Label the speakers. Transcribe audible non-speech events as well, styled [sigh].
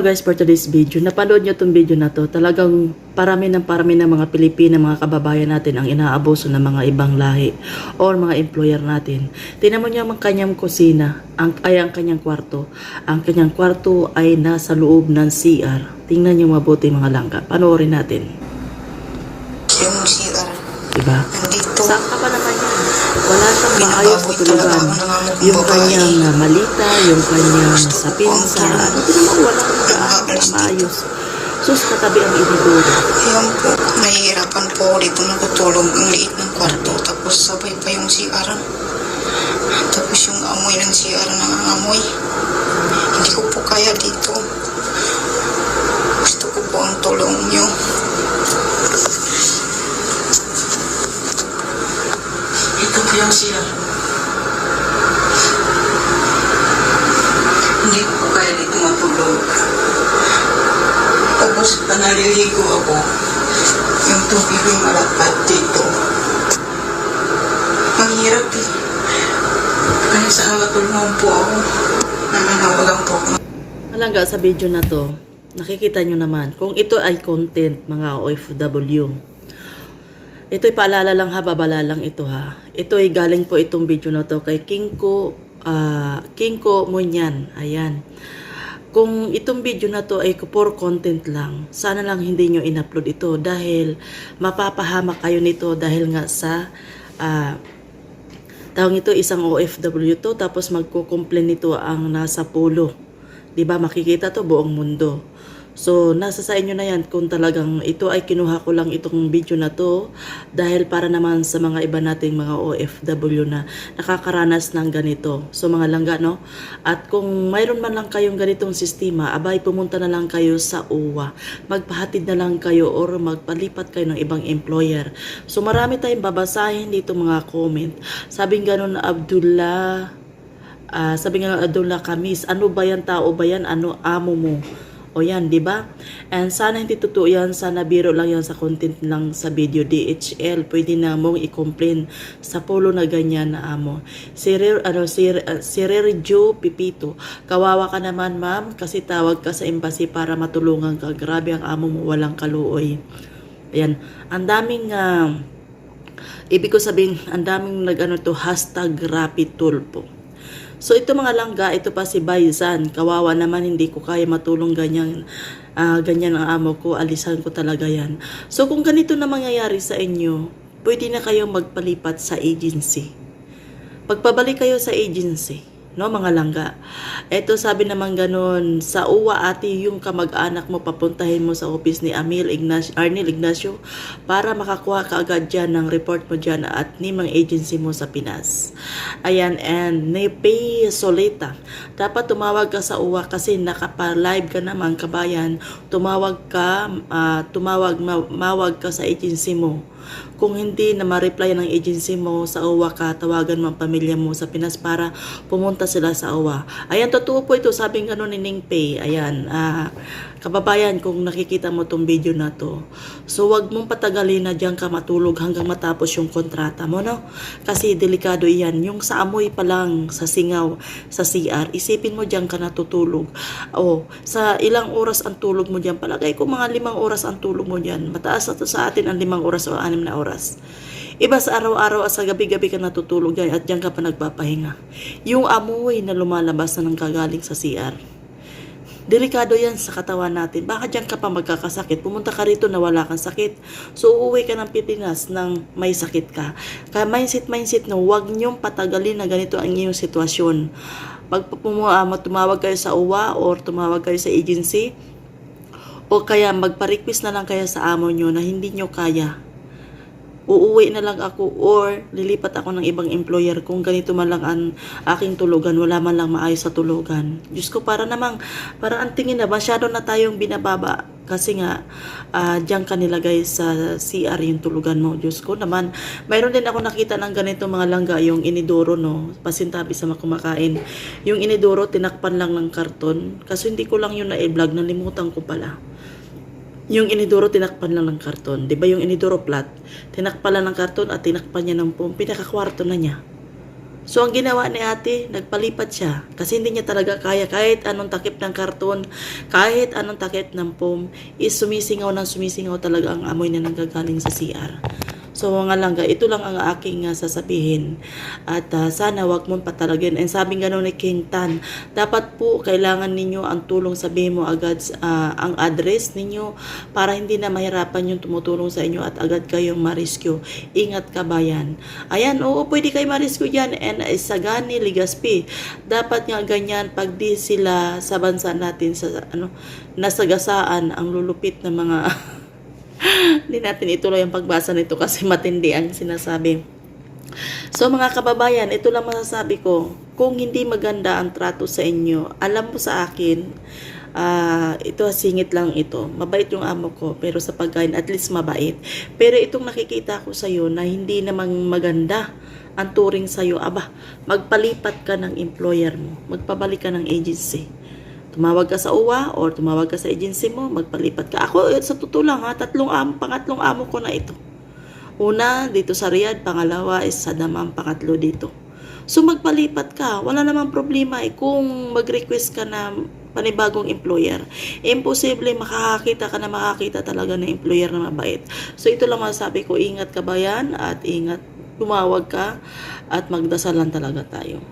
Speaker 1: Guys, for today's video, napanood nyo itong video na to, talagang parami ng parami ng mga Pilipina, mga kababayan natin ang inaabuso ng mga ibang lahi or mga employer natin. Tinan mo niya ang kanyang kusina, ang, ay ang kanyang kwarto. Ang kanyang kwarto ay nasa loob ng CR. Tingnan niyo mabuti mga langga. Panoorin natin.
Speaker 2: Yung CR.
Speaker 1: Diba?
Speaker 2: Nandito.
Speaker 1: Saan ka? Wala siyang maayos na tulugan. Yung kanyang malita, yung kanyang sapinsa, din naman wala kang maayos. Sus, katabi ang inidoro.
Speaker 2: Ayun po, nahihirapan po ako dito natutulog ang liit ng kwarto. Tapos sabay pa yung CR. Tapos yung amoy ng CR nangangamoy. Hindi ko po kaya dito. Gusto ko po ang tulong nyo. Tapos naliligo ako. Yung tubig yung malapad dito. Ang hirap eh. Kaya sa tulungan po ako. Nananawagan po ako.
Speaker 1: Malangga sa video na to, nakikita nyo naman, kung ito ay content, mga OFW, ito ay paalala lang ha, babala lang ito ha. Ito ay galing po itong video na to kay Kinko, ah Kinko Munyan. Ayan. Kung itong video na to ay for content lang, sana lang hindi nyo in-upload ito dahil mapapahamak kayo nito dahil nga sa ah, tawag ito isang OFW to tapos magko-complain nito ang nasa polo. 'Di ba makikita to buong mundo. So, nasa sa inyo na yan kung talagang ito ay kinuha ko lang itong video na to dahil para naman sa mga iba nating mga OFW na nakakaranas ng ganito. So, mga langga, no? At kung mayroon man lang kayong ganitong sistema, abay, pumunta na lang kayo sa UWA. Magpahatid na lang kayo or magpalipat kayo ng ibang employer. So, marami tayong babasahin dito mga comment. Sabing ganun, Abdullah, Ah, sabi nga Abdullah Kamis, ano ba yan tao ba yan? Ano amo mo? O yan, di ba? And sana hindi totoo yan, sana biro lang yan sa content lang sa video DHL. Pwede na mong i-complain sa polo na ganyan na amo. Si Rer, ano, si, uh, si Rerjo Pipito, kawawa ka naman ma'am kasi tawag ka sa embassy para matulungan ka. Grabe ang amo mo, walang kaluoy. Ayan, ang daming ah, ibig ko sabihin, ang daming nag-ano to, hashtag rapid tulpo. So ito mga langga, ito pa si Baizan. Kawawa naman hindi ko kaya matulong ganyan ah, ganyan ang amo ko, alisan ko talaga yan. So kung ganito na mangyayari sa inyo, pwede na kayong magpalipat sa agency. Pagpabalik kayo sa agency, no mga langga. Ito sabi naman ganun, sa uwa ate yung kamag-anak mo papuntahin mo sa office ni Amil Ignacio, Arnel Ignacio para makakuha ka agad dyan ng report mo dyan at nimang agency mo sa Pinas. Ayan, and Nepe Soleta. Dapat tumawag ka sa uwa kasi nakapa-live ka naman kabayan. Tumawag ka, ah, tumawag, ma- mawag ka sa agency mo. Kung hindi na ma-reply ng agency mo sa uwa ka, tawagan mo ang pamilya mo sa Pinas para pumunta sila sa uwa. Ayan, totoo po ito. Sabi nga nun ni Ning Pei. Ayan, ah, kababayan, kung nakikita mo tong video na to. So, wag mong patagalin na diyan ka matulog hanggang matapos yung kontrata mo, no? Kasi delikado iyan. Yung sa amoy pa lang, sa singaw, sa CR, isipin mo diyan ka natutulog. O, sa ilang oras ang tulog mo diyan, palagay ko mga limang oras ang tulog mo diyan. Mataas na sa atin ang limang oras o anim na oras. Iba sa araw-araw at sa gabi-gabi ka natutulog yan at diyan ka pa nagpapahinga. Yung amoy na lumalabas na nang kagaling sa CR. Delikado yan sa katawan natin. Baka dyan ka pa magkakasakit. Pumunta ka rito na wala kang sakit. So, uuwi ka ng Pilipinas nang may sakit ka. Kaya mindset, mindset na huwag niyong patagalin na ganito ang iyong sitwasyon. Pag ah, tumawag kayo sa uwa or tumawag kayo sa agency, o kaya magpa-request na lang kayo sa amo nyo na hindi nyo kaya uuwi na lang ako or lilipat ako ng ibang employer kung ganito man lang ang aking tulugan, wala man lang maayos sa tulugan. Diyos ko, para namang, para ang tingin na, masyado na tayong binababa. Kasi nga, ah diyan ka nilagay sa CR yung tulugan mo. Diyos ko naman, mayroon din ako nakita ng ganito mga langga, yung inidoro, no, pasintabi sa mga kumakain. Yung inidoro, tinakpan lang ng karton. Kasi hindi ko lang yun na-vlog, nalimutan ko pala. Yung inidoro, tinakpan lang ng karton. Di ba yung inidoro plat? Tinakpan lang ng karton at tinakpan niya ng pum. Pinakakwarto na niya. So, ang ginawa ni ate, nagpalipat siya. Kasi hindi niya talaga kaya. Kahit anong takip ng karton, kahit anong takip ng foam, is sumisingaw ng sumisingaw talaga ang amoy na nanggagaling sa CR. So, mga langga, ito lang ang aking ah, sasabihin. At ah, sana wag mong patalagin. And sabi nga ni King Tan, dapat po kailangan ninyo ang tulong. Sabihin mo agad ah, ang address ninyo para hindi na mahirapan yung tumutulong sa inyo at agad kayong ma-rescue. Ingat ka bayan. Ayan, oo, pwede kayo ma-rescue dyan. And uh, Sagani, Ligaspi. Dapat nga ganyan pag di sila sa bansa natin sa ano, nasagasaan ang lulupit ng mga [laughs] hindi natin ituloy ang pagbasa nito kasi matindi ang sinasabi. So mga kababayan, ito lang masasabi ko. Kung hindi maganda ang trato sa inyo, alam mo sa akin, ah, ito singit lang ito. Mabait yung amo ko, pero sa pagkain at least mabait. Pero itong nakikita ko sa iyo na hindi namang maganda ang turing sa iyo, aba, magpalipat ka ng employer mo. Magpabalik ka ng agency. Tumawag ka sa uwa or tumawag ka sa agency mo, magpalipat ka. Ako, eh, sa totoo lang ha, tatlong amo, pangatlong amo ko na ito. Una, dito sa Riyadh. Pangalawa is sa Damam, pangatlo dito. So, magpalipat ka. Wala namang problema eh. Kung mag-request ka na panibagong employer, imposible makakakita ka na makakita talaga ng employer na mabait. So, ito lang masasabi ko, ingat ka ba yan? At ingat, tumawag ka at magdasalan talaga tayo.